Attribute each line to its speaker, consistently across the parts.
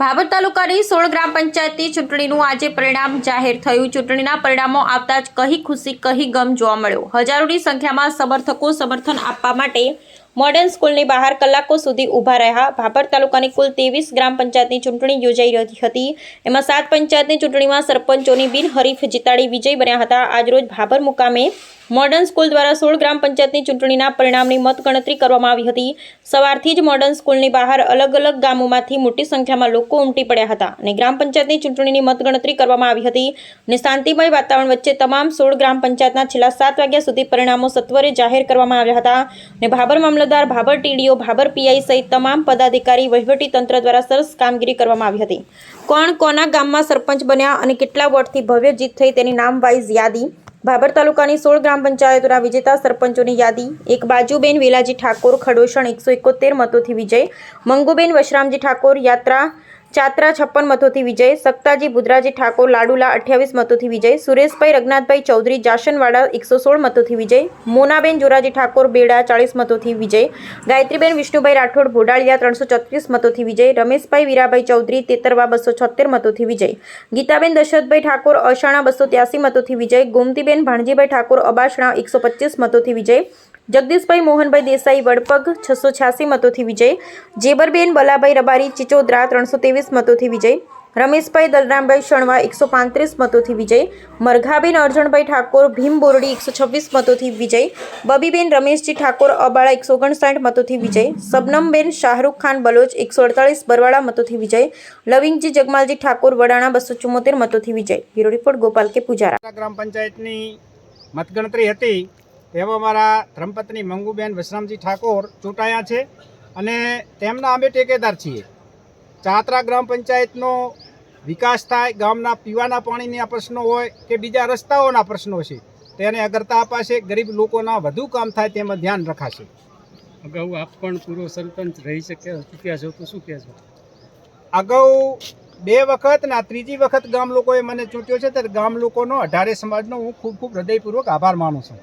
Speaker 1: ભાભર તાલુકાની સોળ ગ્રામ પંચાયતની ચૂંટણીનું આજે પરિણામ જાહેર થયું. ચૂંટણીના પરિણામો આવતા જ કહી ખુશી, કહી ગમ જોવા મળ્યો. હજારોની સંખ્યામાં સમર્થકો સમર્થન આપવા માટે મોડર્ન સ્કૂલની બહાર કલાકો સુધી ઊભા રહ્યા. ભાભર તાલુકાની કુલ ત્રેવીસ ગ્રામ પંચાયતની ચૂંટણી યોજાઈ રહી હતી. એમાં સાત પંચાયતની ચૂંટણીમાં સરપંચોની બિનહરીફ જીતાડી વિજય બન્યા હતા. આજરોજ ભાભર મુકામે મોડર્ન સ્કૂલ દ્વારા સોળ ગ્રામ પંચાયતની ચૂંટણીના પરિણામની મતગણતરી કરવામાં આવી હતી. સવારથી જ મોડર્ન સ્કૂલની બહાર અલગ અલગ ગામોમાંથી મોટી સંખ્યામાં લોકો ઉમટી પડ્યા હતા અને ગ્રામ પંચાયતની ચૂંટણીની મતગણતરી કરવામાં આવી હતી અને શાંતિમય વાતાવરણ વચ્ચે તમામ સોળ ગ્રામ પંચાયતના છેલ્લા સાત વાગ્યા સુધી પરિણામો સત્વરે જાહેર કરવામાં આવ્યા હતા અને ભાભર મામલતદાર ભાભર ટીડીઓ, ભાભર પીઆઈ સહિત તમામ પદાધિકારી વહીવટી તંત્ર દ્વારા સરસ કામગીરી કરવામાં આવી હતી. કોણ કોના ગામમાં સરપંચ બન્યા અને કેટલા વોટથી ભવ્ય જીત થઈ તેની નામ વાઇઝ યાદી? ભાભર તાલુકાની સોળ ગ્રામ પંચાયતોના વિજેતા સરપંચોની યાદી. એક બાજુબેન વેલાજી ઠાકોર ખડોશણ એકસો એકોતેર મતોથી વિજય, મંગુબેન વશરામજી ઠાકોર, યાત્રા ચાત્રા છપ્પન મતોથી વિજય, સક્તાજી બુદ્રાજી ઠાકોર, લાડુલા અઠ્યાવીસ મતોથી વિજય, સુરેશભાઈ રઘનાથભાઈ ચૌધરી, જાશનવાડા એકસો સોળ મતોથી વિજય, મોનાબેન જોરાજી ઠાકોર, બેડા ચાળીસ મતોથી વિજય, ગાયત્રીબેન વિષ્ણુભાઈ રાઠોડ, ભોડાળિયા ત્રણસો છત્રીસ મતોથી વિજય, રમેશભાઈ વીરાભાઈ ચૌધરી, તેતરવા બસો છોતેર મતોથી વિજય, ગીતાબેન દશરથભાઈ ઠાકોર અશાણા બસો ત્યાસી મતોથી વિજય, ગોમતીબેન ભાણજીભાઈ ઠાકોર, અબાસણા એકસો પચીસ મતોથી વિજય જગદીશભાઈ મોહનભાઈ દેસાઈ વડપગ છસો છ્યાસી મતોથી વિજય, જેબરબેન બલાભાઈ રબારી ચિચોદરા ત્રણસો ત્રેવીસ મતોથી વિજય, રમેશભાઈ દલરામભાઈ શણવા એકસો પાંત્રીસ મતોથી વિજય, મરઘાબેન અર્જણભાઈ ઠાકોર, ભીમ બોરડી એકસો છવ્વીસ મતોથી વિજય, બબીબેન રમેશજી ઠાકોર અબાળા એકસો ઓગણસાઠ મતોથી વિજય સબનમબેન શાહરૂખ ખાન બલોચ એકસો અડતાલીસ બરવાળા મતોથી વિજય, લવિંગજી જગમાલજી ઠાકોર વડાણા બસો ચુમ્મોતેર મતોથી વિજય. Bureau report Gopal K Pujara.
Speaker 2: ગ્રામ પંચાયતની મતગણતરી હતી. તેમાં મારા ધર્મપત્ની મંગુબેન વિશ્રામજી ઠાકોર ચૂંટાયા છે અને તેમના અમે ટેકેદાર છીએ. ચાત્રા ગ્રામ પંચાયતનો વિકાસ થાય ગામના પીવાના પાણીના પ્રશ્નો હોય કે બીજા રસ્તાઓના પ્રશ્નો છે તેને અગ્રતા અપાશે ગરીબ લોકોના વધુ કામ થાય તેમાં ધ્યાન રખાશે.
Speaker 3: અગાઉ આપ પણ પૂર્વ સરપંચ રહી શક્યા ચૂક્યા છો તો શું કહેશો
Speaker 2: અગાઉ બે વખત ના ત્રીજી વખત ગામ લોકોએ મને ચૂંટ્યો છે ત્યારે ગામ લોકોનો અઢારે સમાજનો હું ખૂબ ખૂબ હૃદયપૂર્વક આભાર માનું છું.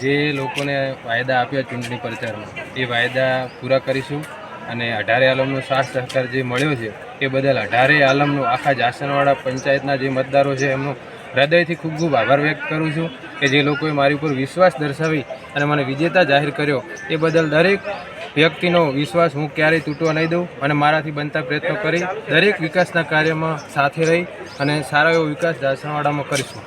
Speaker 4: જે લોકોને વાયદા આપ્યા ચૂંટણી પ્રચારમાં, એ વાયદા પૂરા કરીશું અને અઢારે આલમનો સાથ સહકાર જે મળ્યો છે, એ બદલ અઢારે આલમનો આખા જાસનવાડા પંચાયતના જે મતદારો છે, એમનો હૃદયથી ખૂબ ખૂબ આભાર વ્યક્ત કરું છું કે જે લોકોએ મારી ઉપર વિશ્વાસ દર્શાવી અને મને વિજેતા જાહેર કર્યો, એ બદલ દરેક વ્યક્તિનો વિશ્વાસ હું ક્યારેય તૂટવા નહીં દઉં અને મારાથી બનતા પ્રયત્નો કરી દરેક વિકાસના કાર્યમાં સાથે રહી અને સારો એવો વિકાસ જાસનવાડામાં કરીશું.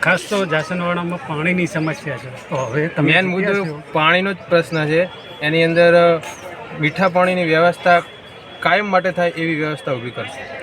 Speaker 3: ખાસ તો જાસનવાડામાં પાણીની સમસ્યા છે. તો હવે
Speaker 4: મેન મુદ્દો પાણીનો જ પ્રશ્ન છે. એની અંદર મીઠા પાણીની વ્યવસ્થા કાયમ માટે થાય એવી વ્યવસ્થા ઊભી કરશે.